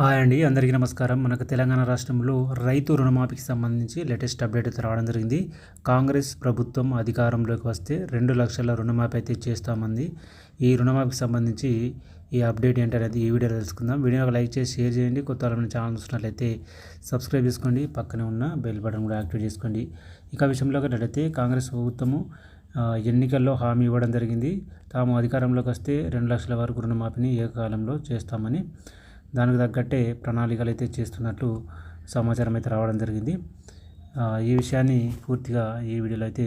Hi అండి అందరికీ నమస్కారం. మనకు తెలంగాణ రాష్ట్రంలో రైతు రుణమాఫీకి సంబంధించి లేటెస్ట్ అప్డేట్ రావడం జరిగింది. కాంగ్రెస్ ప్రభుత్వం అధికారంలోకి వస్తే రెండు లక్షల రుణమాఫీ అయితే చేస్తామంది. ఈ రుణమాఫీకి సంబంధించి ఈ అప్డేట్ ఏంటనేది ఈ వీడియో తెలుసుకుందాం. వీడియోకి లైక్ చేసి షేర్ చేయండి. కొత్త వాళ్ళని ఛానల్ చూసినట్లయితే సబ్స్క్రైబ్ చేసుకోండి. పక్కనే ఉన్న బెల్ బటన్ కూడా యాక్టివేట్ చేసుకోండి. ఇక విషయంలో అయితే కాంగ్రెస్ ప్రభుత్వము ఎన్నికల్లో హామీ ఇవ్వడం జరిగింది. తాము అధికారంలోకి వస్తే రెండు లక్షల వరకు రుణమాఫీని ఏకకాలంలో చేస్తామని దానికి తగ్గట్టే ప్రణాళికలు అయితే చేస్తున్నట్లు సమాచారం అయితే రావడం జరిగింది. ఈ విషయాన్ని పూర్తిగా ఈ వీడియోలో అయితే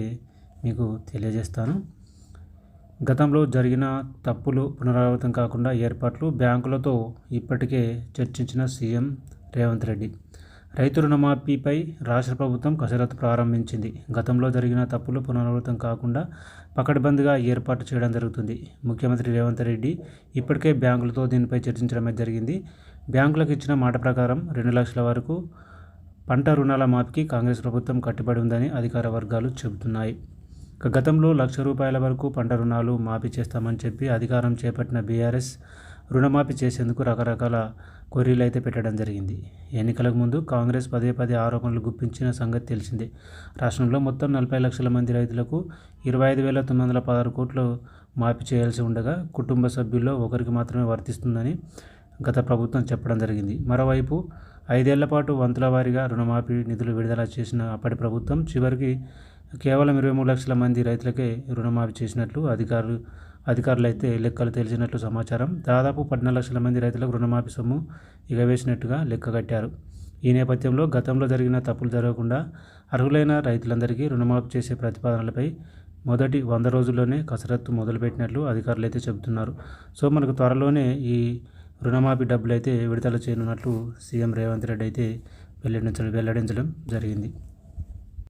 మీకు తెలియజేస్తాను. గతంలో జరిగిన తప్పులు పునరావృతం కాకుండా ఏర్పాట్లు బ్యాంకులతో ఇప్పటికే చర్చించిన సీఎం రేవంత్ రెడ్డి. రైతు రుణమాఫీపై రాష్ట్ర ప్రభుత్వం కసరత్తు ప్రారంభించింది. గతంలో జరిగిన తప్పులు పునరావృతం కాకుండా పకడ్బందీగా ఏర్పాటు చేయడం జరుగుతుంది. ముఖ్యమంత్రి రేవంత్ రెడ్డి ఇప్పటికే బ్యాంకులతో దీనిపై చర్చించడమే జరిగింది. బ్యాంకులకు ఇచ్చిన మాట ప్రకారం రెండు లక్షల వరకు పంట రుణాల మాఫీకి కాంగ్రెస్ ప్రభుత్వం కట్టుబడి ఉందని అధికార వర్గాలు చెబుతున్నాయి. గతంలో లక్ష రూపాయల వరకు పంట రుణాలు మాఫీ చేస్తామని చెప్పి అధికారం చేపట్టిన బీఆర్ఎస్ రుణమాఫీ చేసేందుకు రకరకాల కొర్రీలు అయితే పెట్టడం జరిగింది. ఎన్నికలకు ముందు కాంగ్రెస్ పదే పదే ఆరోపణలు గుప్పించిన సంగతి తెలిసిందే. రాష్ట్రంలో మొత్తం నలభై లక్షల మంది రైతులకు ఇరవై ఐదు వేల తొమ్మిది వందల పదహారు కోట్లు మాఫీ చేయాల్సి ఉండగా కుటుంబ సభ్యుల్లో ఒకరికి మాత్రమే వర్తిస్తుందని గత ప్రభుత్వం చెప్పడం జరిగింది. మరోవైపు ఐదేళ్ళ పాటు వంతుల వారీగా రుణమాఫీ నిధులు విడుదల చేసిన అప్పటి ప్రభుత్వం చివరికి కేవలం ఇరవై మూడు లక్షల మంది రైతులకే రుణమాఫీ చేసినట్లు అధికారులు అధికారులు అయితే లెక్కలు తెలిసినట్లు సమాచారం. దాదాపు పద్నాలుగు లక్షల మంది రైతులకు రుణమాఫీ సొమ్ము ఎగవేసినట్టుగా లెక్క కట్టారు. ఈ నేపథ్యంలో గతంలో జరిగిన తప్పులు జరగకుండా అర్హులైన రైతులందరికీ రుణమాఫీ చేసే ప్రతిపాదనలపై మొదటి వంద రోజుల్లోనే కసరత్తు మొదలుపెట్టినట్లు అధికారులు అయితే చెబుతున్నారు. సో మనకు త్వరలోనే ఈ రుణమాఫీ డబ్బులు అయితే విడుదల చేయనున్నట్లు సీఎం రేవంత్ రెడ్డి అయితే వెల్లడించడం వెల్లడించడం జరిగింది.